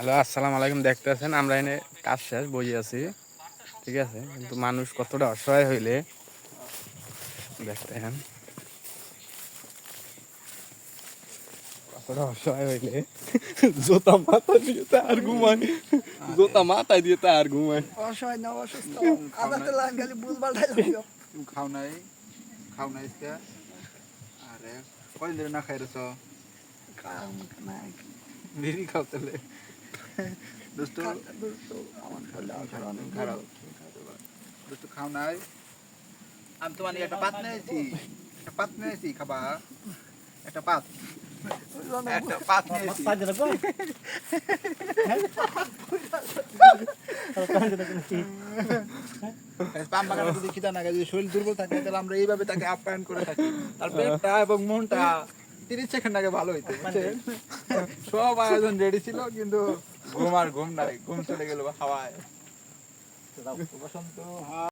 Hello আসসালামু আলাইকুম দেখতে আছেন আমরা এনে কাজ শেষ বই আছি। ঠিক আছে? কিন্তু মানুষ কতটা অসহায় হইলে দেখতে হেন কতটা অসহায় হইলে জোতা মাথা দিয়ে তার ঘুমায়। জোতা মাথায় দিয়ে তার ঘুমায়। অসহায় না অসুস্থ তো খালি বুঝ তুমি খাও নাই খাও নাই আরে কয়দিন ধরে না খাই রেছ কাম নাই। বিড়ি খাও তাহলে। দোস্ত আমার খারাপ। দোস্ত খাও নাই। আমি তোমার একটা পাত নিয়েছি। একটা পাত নিয়েছি খাবা। একটা পাত। একটা পাত নিয়েছি। পান বাগানে যদি খিদা না যদি শরীর দুর্বল থাকে তাহলে আমরা এইভাবে তাকে আপ্যায়ন করে থাকি। আর পেটটা এবং মনটা তিরিশ সেকেন্ড আগে ভালো হইতো বুঝছেন? সব আয়োজন রেডি ছিল কিন্তু ঘুম আর ঘুম নাই ঘুম চলে গেল হাওয়ায় বসন্ত।